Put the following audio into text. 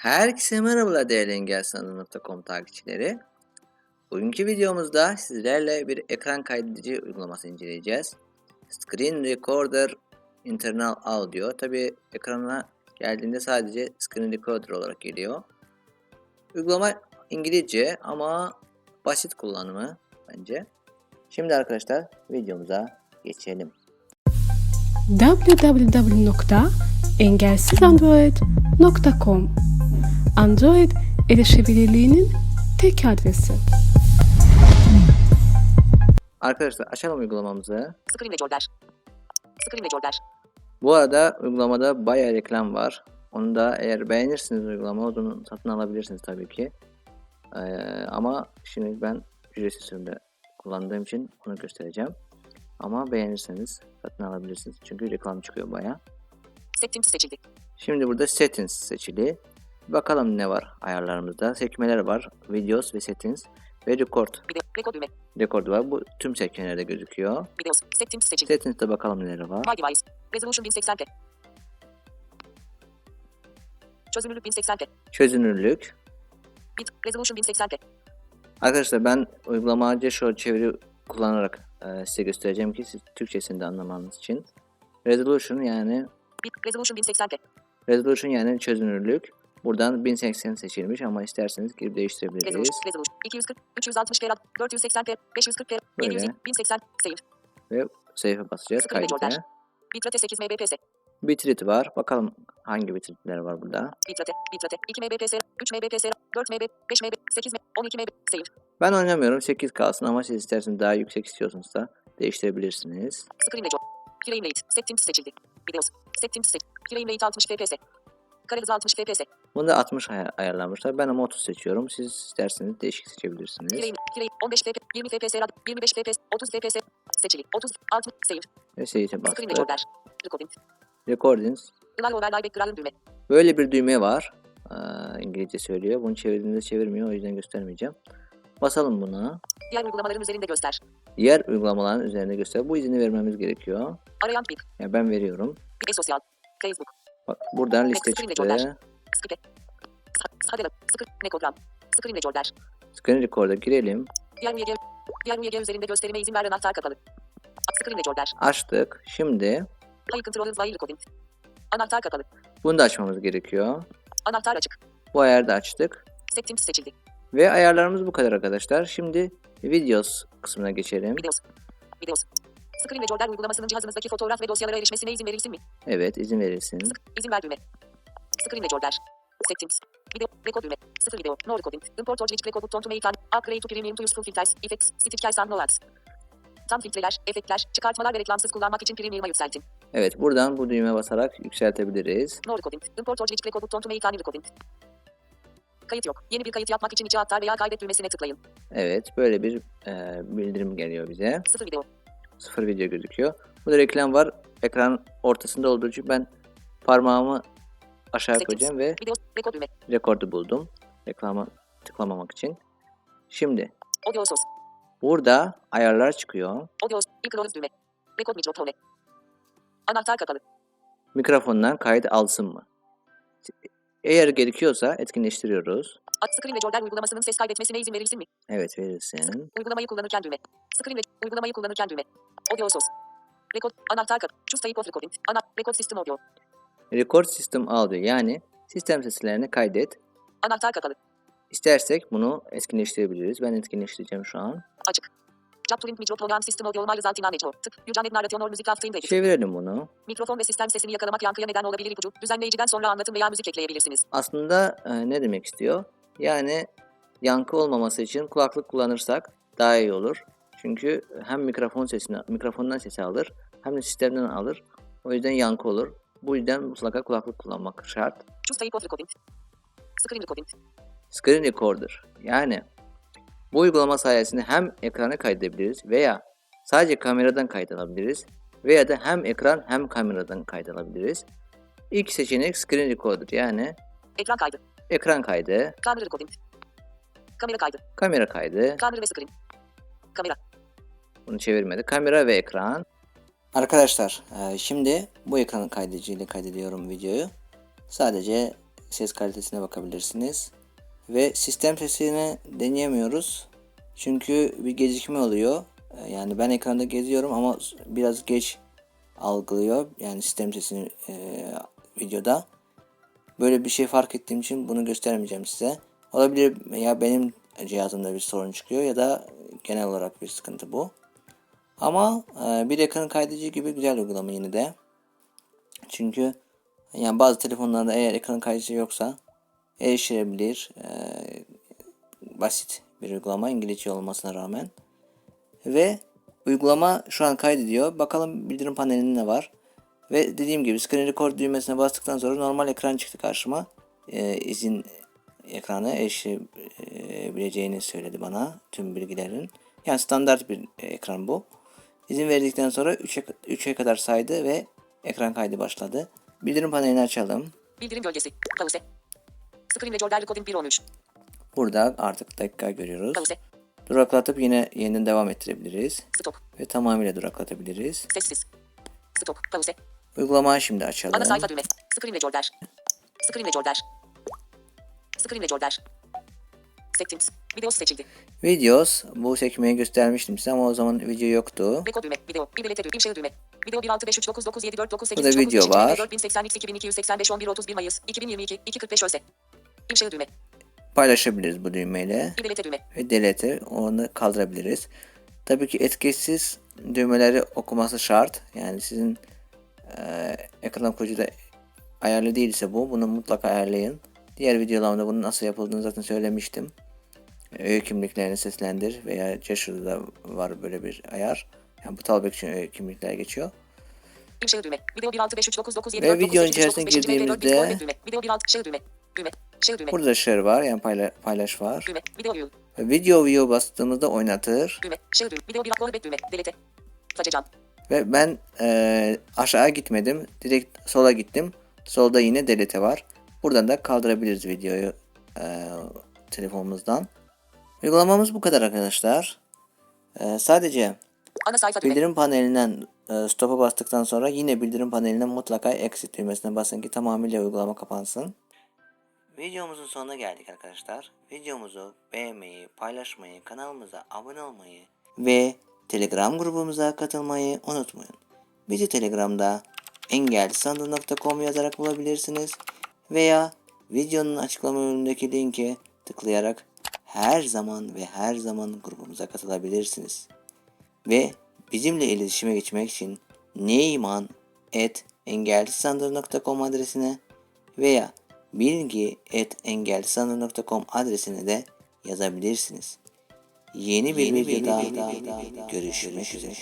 Herkese merhabalar değerli engelsanat.com takipçileri. Bugünkü videomuzda sizlerle bir ekran kaydedici uygulaması inceleyeceğiz. Screen Recorder Internal Audio. Tabi ekrana geldiğinde sadece Screen Recorder olarak geliyor. Uygulama İngilizce ama basit kullanımı bence. Şimdi arkadaşlar videomuza geçelim. www.engelsizandroid.com Android erişebilirliğinin tek adresi. Arkadaşlar açalım uygulamamızı. Screen Recorder. Screen Recorder. Bu arada uygulamada bayağı reklam var. Onu da eğer beğenirsiniz uygulama onu satın alabilirsiniz tabii ki. Ee, ama şimdi ben ücretsiz sürümde kullandığım için onu göstereceğim. Ama beğenirseniz satın alabilirsiniz. Çünkü reklam çıkıyor bayağı. Settings seçildi. Şimdi burada settings seçili. Bakalım ne var ayarlarımızda. Sekmeler var. Videos ve settings ve record. Record düğme. Record var. Bu tüm sekmelerde gözüküyor. Videos. Settings seçildi. Settings'te bakalım neler var. My device. Resolution 1080p. Çözünürlük 1080p. Çözünürlük. Bit. Resolution 1080p. Arkadaşlar ben uygulamaca şu çeviri kullanarak e, size göstereceğim ki siz Türkçesini de anlamanız için. Resolution yani Bit. Resolution 1080p. resolution yani çözünürlük. Buradan 1080 seçilmiş ama isterseniz girip değiştirebiliriz. Resolution. Resolution. 240. 360 p. 480p. 540p. Böyle. 720. 1080. Save. Ve save'e basacağız kaydı. Bitrate 8 mbps. Bitrate var. Bakalım hangi bitrate'ler var burada. Bitrate. Bitrate. 2 mbps. 3 mbps. 4 mb. 5 mb. 8 mb. 12 mb. Save. Ben oynamıyorum 8 kalsın ama siz isterseniz daha yüksek istiyorsanız da değiştirebilirsiniz. Screen record. Frame rate. Settings seçildi. Videos. Settings seç. Frame rate 60 fps. Kare hızı 60 fps. Bunda 60 ay- ayarlanmışlar. Ben ama 30 seçiyorum. Siz isterseniz değişik seçebilirsiniz. Frame, frame 15 fps, 20 fps, rad- 25 fps, 30 fps. Seçili. 30, 60, save. Ve save'e Screen bastık. recorder. Recording. Recordings. Background düğme. Böyle bir düğme var. Aa, İngilizce söylüyor. Bunu çevirdiğinde çevirmiyor. O yüzden göstermeyeceğim. Basalım buna. Diğer uygulamaların üzerinde göster. Diğer uygulamaların üzerine göster. Bu izni vermemiz gerekiyor. Arayan bip. Yani ben veriyorum. E-sosyal. Facebook. Bak buradan liste çıktı. Screen recorder. Screen Record'a girelim. Diğer UYG. Diğer UYG üzerinde gösterime izin ver anahtar kapalı. Screen recorder. Açtık. Şimdi Play controller while recording. Anahtar kapalı. bunu da açmamız gerekiyor. Anahtar açık. Bu ayarı da açtık. Settings seçildi. Ve ayarlarımız bu kadar arkadaşlar. Şimdi videos kısmına geçelim. Videos. Videos. Screen recorder uygulamasının cihazınızdaki fotoğraf ve dosyalara erişmesine izin verilsin mi? Evet izin verilsin. İzin ver düğme. Screen recorder. Settings. Video. Record düğme. Sıfır video. No recording. Import or glitch record button to make an. Upgrade to premium to useful filters. Effects. Stickers and no ads. Tam filtreler, efektler, çıkartmalar ve reklamsız kullanmak için premium'a yükseltin. Evet buradan bu düğme basarak yükseltebiliriz. No recording. Import or glitch record button to make an recording. Kayıt yok. Yeni bir kayıt yapmak için içe aktar veya kaydet düğmesine tıklayın. Evet böyle bir e, bildirim geliyor bize. Sıfır video. Sıfır video gözüküyor. Burada reklam var. Ekran ortasında olduğu için ben parmağımı aşağı koyacağım ve rekordu buldum. Reklama tıklamamak için. Şimdi burada ayarlar çıkıyor. Anahtar kapalı. Mikrofondan kayıt alsın mı? Eğer gerekiyorsa etkinleştiriyoruz. Screen Recorder uygulamasının ses kaydetmesine izin verilsin mi? Evet verilsin. Uygulamayı kullanırken düğme. Screen Re- uygulamayı kullanırken düğme. Audio source. Record. Anahtar kapı. Choose type of recording. Ana. Record system audio. Record System Audio yani sistem seslerini kaydet. Anahtar kapalı. İstersek bunu etkinleştirebiliriz. Ben etkinleştireceğim şu an. Açık. Job Turing Micro Program System Audio Olma Result in Aneco. Tıp. Yucanet Narration or Music After Edit. Çevirelim bunu. Mikrofon ve sistem sesini yakalamak yankıya neden olabilir ipucu. Düzenleyiciden sonra anlatım veya müzik ekleyebilirsiniz. Aslında e, ne demek istiyor? Yani yankı olmaması için kulaklık kullanırsak daha iyi olur. Çünkü hem mikrofon sesini, mikrofondan sesi alır hem de sistemden alır. O yüzden yankı olur. Bu yüzden mutlaka kulaklık kullanmak şart. Screen recording. Screen Recorder yani bu uygulama sayesinde hem ekranı kaydedebiliriz veya sadece kameradan kayıt alabiliriz veya da hem ekran hem kameradan kayıt alabiliriz. İlk seçenek Screen Recorder yani Ekran kaydı. Ekran kaydı, Kamera recording. Kamera kaydı. kamera kaydı, Kamera ve screen. Kamera. bunu çevirmedi, kamera ve ekran. Arkadaşlar e, şimdi bu ekran kaydediciyle kaydediyorum videoyu. Sadece ses kalitesine bakabilirsiniz. Ve sistem sesini deneyemiyoruz. Çünkü bir gecikme oluyor. Ee, Yani ben ekranda geziyorum ama biraz geç algılıyor. Yani sistem sesini e, videoda. Böyle bir şey fark ettiğim için bunu göstermeyeceğim size. Olabilir ya benim cihazımda bir sorun çıkıyor ya da genel olarak bir sıkıntı bu. Ama e, bir ekran kaydedici gibi güzel uygulama yine de. Çünkü yani bazı telefonlarda eğer ekran kaydedici yoksa erişilebilir. e, basit bir uygulama İngilizce olmasına rağmen. Ve uygulama şu an kaydediyor. Bakalım bildirim panelinde ne var. Ve dediğim gibi screen record düğmesine bastıktan sonra normal ekran çıktı karşıma. E, izin ekranı erişebileceğini söyledi bana tüm bilgilerin. Yani standart bir ekran bu. İzin verdikten sonra 3'e 3'e kadar saydı ve ekran kaydı başladı. Bildirim panelini açalım. Bildirim gölgesi. Pause. Screen recorder recording 113. Burada artık dakika görüyoruz. Pause. Duraklatıp yine yeniden devam ettirebiliriz. Stop. Ve tamamıyla duraklatabiliriz. Sessiz. Stop. Pause. Uygulamayı şimdi açalım. Ana sayfa düğme. Screen recorder. Screen recorder. Screen recorder. Settings. Videos seçildi. Videos. Bu sekmeyi göstermiştim size ama o zaman video yoktu. Record düğme. Video. Bir belete düğme. İmşağı düğme. Video 16539974978 Burada video var. 4080 2285 11 31 Mayıs 2022 245 ÖSE. İmşağı düğme. Paylaşabiliriz bu düğmeyle. Bir belete düğme. Ve delete onu kaldırabiliriz. Tabii ki etkisiz düğmeleri okuması şart. Yani sizin e, ekran okuyucuda ayarlı değilse bu. Bunu mutlaka ayarlayın. Diğer videolarımda bunun nasıl yapıldığını zaten söylemiştim. Öğe kimliklerini seslendir veya Jasher'da var böyle bir ayar. Yani bu talbek için öğe kimlikler geçiyor. İmşağı düğme. Video 16539974978 Ve videonun içerisine girdiğimizde- düğme. Video 16 şağı düğme. Düğme. Şağı düğme. Burada share var yani payla- paylaş var. Düğme. Video view. Video view bastığımızda oynatır. Düğme. Şağı düğme. Video 1 Go düğme. Delete. Tacecan. Ve ben eee, aşağı gitmedim. Direkt sola gittim. Solda yine delete var. Buradan da kaldırabiliriz videoyu eee, telefonumuzdan. Uygulamamız bu kadar arkadaşlar. Eee, sadece Ana sayfa bildirim panelinden eee, stop'a bastıktan sonra yine bildirim panelinden mutlaka exit düğmesine basın ki tamamıyla uygulama kapansın. Videomuzun sonuna geldik arkadaşlar. Videomuzu beğenmeyi, paylaşmayı, kanalımıza abone olmayı ve Telegram grubumuza katılmayı unutmayın. Bizi Telegram'da engelsandı.com yazarak bulabilirsiniz veya videonun açıklama bölümündeki linke tıklayarak her zaman ve her zaman grubumuza katılabilirsiniz. Ve bizimle iletişime geçmek için neyman.engelsandır.com adresine veya bilgi.engelsanır.com adresine de yazabilirsiniz. Yeni bir videoda görüşmek üzere.